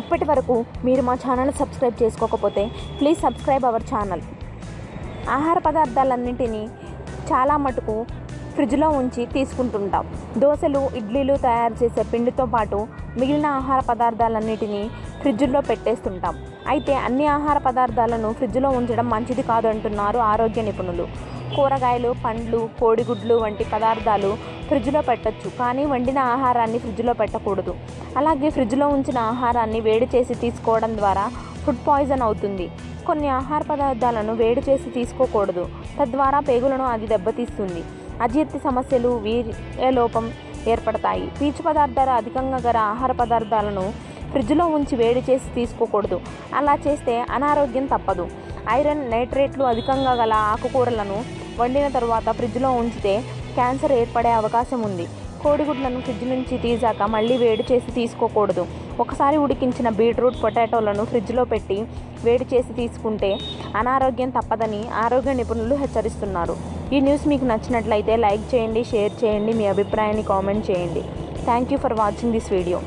ఇప్పటి వరకు మీరు మా ఛానల్ సబ్స్క్రైబ్ చేసుకోకపోతే ప్లీజ్ సబ్స్క్రైబ్ అవర్ ఛానల్. ఆహార పదార్థాలన్నింటినీ చాలా మటుకు ఫ్రిడ్జ్లో ఉంచి తీసుకుంటుంటాం. దోశలు ఇడ్లీలు తయారు చేసే పిండితో పాటు మిగిలిన ఆహార పదార్థాలన్నిటినీ ఫ్రిడ్జ్లో పెట్టేస్తుంటాం. అయితే అన్ని ఆహార పదార్థాలను ఫ్రిడ్జ్లో ఉంచడం మంచిది కాదు అంటున్నారు ఆరోగ్య నిపుణులు. కూరగాయలు పండ్లు కోడిగుడ్లు వంటి పదార్థాలు ఫ్రిడ్జ్లో పెట్టొచ్చు. కానీ వండిన ఆహారాన్ని ఫ్రిడ్జ్లో పెట్టకూడదు. అలాగే ఫ్రిడ్జ్లో ఉంచిన ఆహారాన్ని వేడి చేసి తీసుకోవడం ద్వారా ఫుడ్ పాయిజన్ అవుతుంది. కొన్ని ఆహార పదార్థాలను వేడి చేసి తీసుకోకూడదు. తద్వారా పేగులను అది దెబ్బతీస్తుంది. అజీర్తి సమస్యలు వీర్యలోపం ఏర్పడతాయి. పీచు పదార్థాలు అధికంగా గల ఆహార పదార్థాలను ఫ్రిడ్జ్లో ఉంచి వేడి చేసి తీసుకోకూడదు. అలా చేస్తే అనారోగ్యం తప్పదు. ఐరన్ నైట్రేట్లు అధికంగా గల ఆకుకూరలను వండిన తరువాత ఫ్రిడ్జ్లో ఉంచితే క్యాన్సర్ ఏర్పడే అవకాశం ఉంది. కోడిగుడ్లను ఫ్రిడ్జ్ నుంచి తీసాక మళ్ళీ వేడి చేసి తీసుకోకూడదు. ఒకసారి ఉడికించిన బీట్రూట్ పొటాటోలను ఫ్రిడ్జ్లో పెట్టి వేడి చేసి తీసుకుంటే అనారోగ్యం తప్పదని ఆరోగ్య నిపుణులు హెచ్చరిస్తున్నారు. ఈ న్యూస్ మీకు నచ్చినట్లయితే లైక్ చేయండి షేర్ చేయండి మీ అభిప్రాయాన్ని కామెంట్ చేయండి. Thank you for watching this video.